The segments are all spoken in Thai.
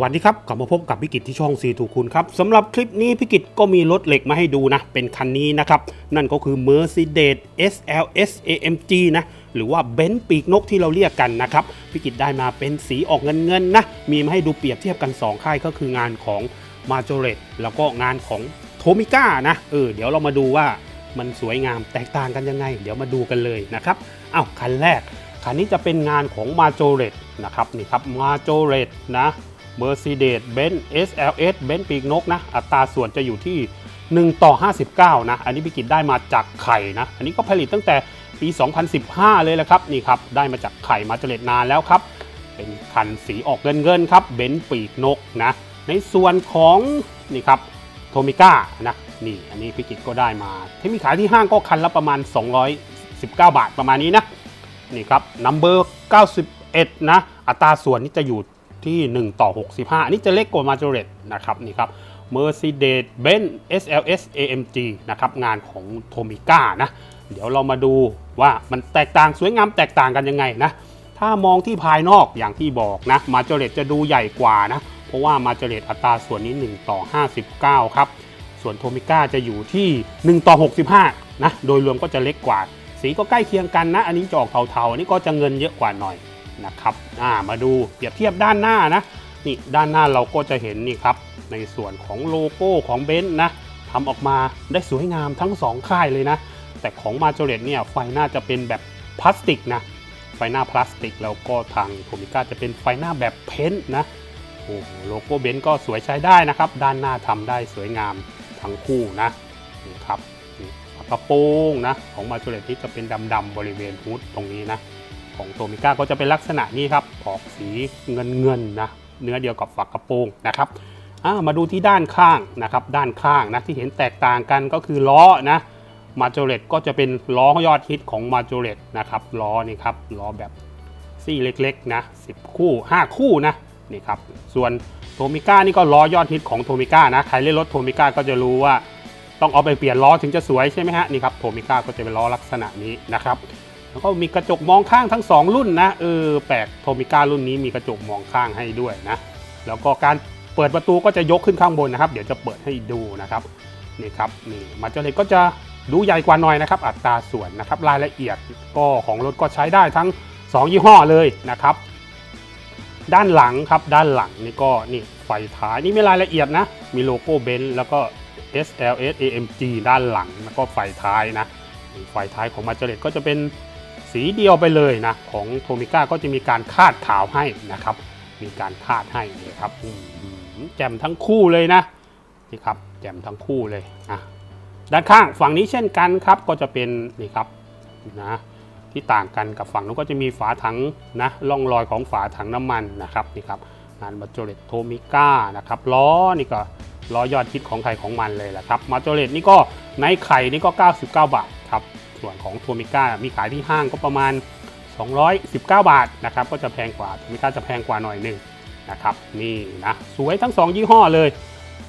วัสดีครับกลับมาพบกับพิกิจที่ช่องซีทูคุณครับสำหรับคลิปนี้พิกิจก็มีรถเหล็กมาให้ดูนะ เป็นคันนี้นะครับ นั่นก็คือ Mercedes SLS AMG นะหรือว่าเบนซ์ปีกนกที่เราเรียกกันนะครับพิกิจได้มาเป็นสีออกเงินเงินๆนะ มีมาให้ดูเปรียบเทียบกัน 2 ค่ายก็คืองานของ m a j o r e t แล้วก็งานของโทมิก้านะเออเดี๋ยวเรามาดูว่ามันสวยงามแตกต่างกันยังไง เดี๋ยวมาดูกันเลยนะครับอ้าวคันแรกคันนี้จะเป็นงานของ m a j o r e t นะครับนี่ครับ m a j o r e t นะ Mercedes Benz SLS Benz ปีกนกนะอัตราส่วนจะอยู่ที่ 1 ต่อ 59 นะ อันนี้พิกิจได้มาจากไข่นะ อันนี้ก็ผลิตตั้งแต่ปี 2015 เลยแหละครับ นี่ครับ ได้มาจากไข่มาเจเลตนานแล้วครับ เป็นคันสีออกเงินเงินๆครับเบนซ์ปีกนกนะ ในส่วนของนี่ครับโทมิก้านะนี่อันนี้พิกิจก็ได้มาที่มีขายที่ห้างก็คันละประมาณ 219 บาทประมาณนี้นะนี่ครับนัมเบอร์91 นะ อัตราส่วนนี้จะอยู่ ที่ 1 ต่อ 65 อันนี้จะเล็กกว่ามาจ o เรตนะครับนี่ครับ Mercedes Benz SLS AMG นะครับงานของโทมิก้านะ เดี๋ยวเรามาดูว่ามันแตกต่างสวยงามแตกต่างกันยังไงนะ ถ้ามองที่ภายนอกอย่างที่บอกนะมาจ o เรตจะดูใหญ่กว่านะ เพราะว่ามาจ o เรตอัตราส่วนนี้ 1 ต่อ 59 ครับ ส่วนโทมิก้าจะอยู่ที่ 1 ต่อ 65 นะ โดยรวมก็จะเล็กกว่า สีก็ใกล้เคียงกันนะ อันนี้จะออกเทาๆ อันนี้ก็จะเงินเยอะกว่าหน่อย นะครับอ่ามาดูเปรียบเทียบด้านหน้านะนี่ด้านหน้าเราก็จะเห็นนี่ครับในส่วนของโลโก้ของเบนซ์นะทำออกมาได้สวยงามทั้ง 2 ค่ายเลยนะ แต่ของมาจเรตเนี่ยไฟหน้าจะเป็นแบบพลาสติกนะไฟหน้าพลาสติกแล้วก็ทางโทมิก้าจะเป็นไฟหน้าแบบเพ้นท์นะโอ้โหโลโก้เบนซ์ก็สวยใช้ได้นะครับ ด้านหน้าทำได้สวยงามทั้งคู่นะนี่ครับนี่กระโปรงนะของมาจูเลตที่จะเป็นดำๆบริเวณฮูดตรงนี้นะ ของโทมิก้าก็จะเป็นลักษณะนี้ครับออกสีเงินเงินๆนะเนื้อเดียวกับฝากระโปรงนะครับมาดูที่ด้านข้างนะครับด้านข้างนะที่เห็นแตกต่างกันก็คือล้อนะมาจูเลตก็จะเป็นล้อยอดฮิตของมาจูเลตนะครับล้อนี่ครับล้อแบบซี่เล็กๆนะ10 คู่ 5 คู่นะนี่ครับส่วนโทมิก้านี่ก็ล้อยอดฮิตของโทมิก้านะใครเล่นรถโทมิก้าก็จะรู้ว่าต้องเอาไปเปลี่ยนล้อถึงจะสวยใช่ไหมฮะนี่ครับโทมิก้าก็จะเป็นล้อลักษณะนี้นะครับ แล้วก็มีกระจกมองข้างทั้ง 2 รุ่นนะเออแปลกโทมิก้ารุ่นนี้มีกระจกมองข้างให้ด้วยนะแล้วก็การเปิดประตูก็จะยกขึ้นข้างบนนะครับ เดี๋ยวจะเปิดให้ดูนะครับนี่ครับนี่มาเจอเลยก็จะดูใหญ่กว่าหน่อยนะครับ อัตราส่วนนะครับรายละเอียดก็ของรถก็ใช้ได้ทั้ง 2 ยี่ห้อเลยนะครับ ด้านหลังครับด้านหลังนี่ก็นี่ไฟท้ายนี่มีรายละเอียดนะ มีโลโก้เบนซ์แล้วก็ SLS AMG ด้านหลังแล้วก็ไฟท้ายนะนี่ไฟท้ายของมาเจเลก็จะเป็น สีเดียวไปเลยนะของโทมิก้าก็จะมีการคาดขาวให้นะครับ มีการคาดให้นี่ครับแจ่มทั้งคู่เลยนะนี่ครับแจ่มทั้งคู่เลยอะด้านข้างฝั่งนี้เช่นกันครับก็จะเป็นนี่ครับนะที่ต่างกันกับฝั่งนู้นก็จะมีฝาถังนะร่องรอยของฝาถังน้ำมันนะครับนี่ครับงานมาโจเลตโทมิก้านะครับล้อนี่ก็ล้อยอดฮิตของใครของมันเลยแหละครับมาโจเลตนี่ก็ในไข่นี่ก็ 99 บาทครับ ส่วนของโทมิก้ามีขายที่ห้างก็ประมาณ 219 บาทนะครับก็จะแพงกว่าโทมิก้าจะแพงกว่าหน่อยหนึ่งนะครับนี่นะสวยทั้ง 2 ยี่ห้อเลย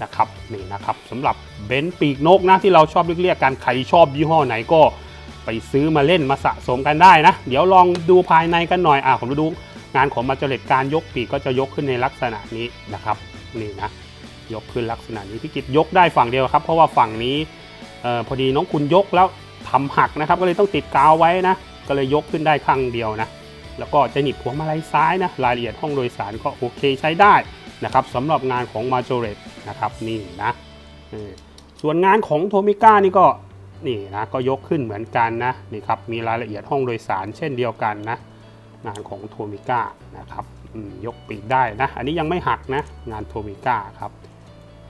นะครับนี่นะครับสำหรับเบนซ์ปีกนกนะที่เราชอบเรียกๆกันใครชอบยี่ห้อไหนก็ไปซื้อมาเล่นมาสะสมกันได้นะ เดี๋ยวลองดูภายในกันหน่อยอะผมดูงานของมาเจเลตการยกปีกก็จะยกขึ้นในลักษณะนี้นะครับนี่นะยกขึ้นลักษณะนี้พี่กิจยกได้ฝั่งเดียวครับ เพราะว่าฝั่งนี้ออพอดีน้องคุณยกแล้ว ทำหักนะครับ ก็เลยต้องติดกาวไว้นะ ก็เลยยกขึ้นได้ข้างเดียวนะ แล้วก็จะหนีบพวงมาลัยซ้ายนะ รายละเอียดห้องโดยสารก็โอเคใช้ได้นะครับสำหรับงานของมาโจเรตนะครับนี่นะส่วนงานของโทมิก้านี่ก็นี่นะก็ยกขึ้นเหมือนกันนะนี่ครับมีรายละเอียดห้องโดยสารเช่นเดียวกันนะ งานของโทมิก้านะครับยกปีกได้นะ อันนี้ยังไม่หักนะงานโทมิก้าครับ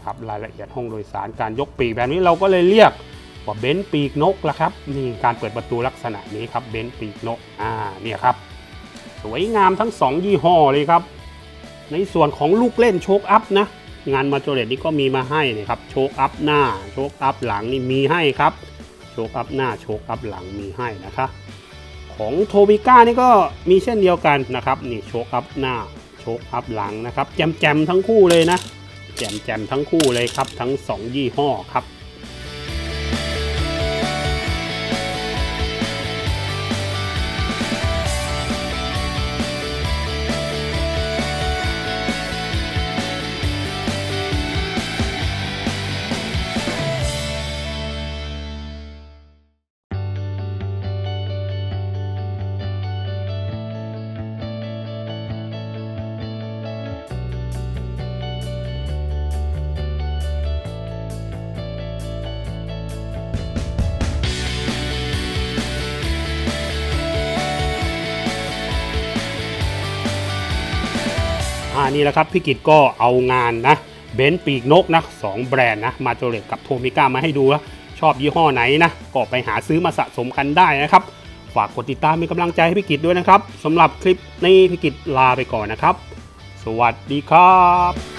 ครับรายละเอียดห้องโดยสารการยกปีกแบบนี้เราก็เลยเรียก ว่าเบนซ์ปีกนกละครับนี่การเปิดประตูลักษณะนี้ครับเบนซ์ปีกนกอ่าเนี่ยครับสวยงามทั้ง 2 ยี่ห้อเลยครับ ในส่วนของลูกเล่นโชคอัพนะงานมาโจเรตนี่ก็มีมาให้นะครับโชคอัพหน้าโชคอัพหลังนี่มีให้ครับโชคอัพหน้าโชคอัพหลังมีให้นะคะ ของโทบิก้านี่ก็มีเช่นเดียวกันนะครับนี่โชคอัพหน้าโชคอัพหลังนะครับแจมแจมทั้งคู่เลยนะแจมแจมทั้งคู่เลยครับทั้ง 2 ยี่ห้อครับ นี่แหละครับพี่กิตก็เอางานนะเบนซ์ปีกนกนะสองแบรนด์นะมาโจเลตกับโทมิก้ามาให้ดูนะชอบยี่ห้อไหนนะก็ไปหาซื้อมาสะสมกันได้นะครับ ฝากกดติดตามเป็นกำลังใจให้พี่กิตด้วยนะครับสำหรับคลิปนี้พี่กิตลาไปก่อนนะครับ สวัสดีครับ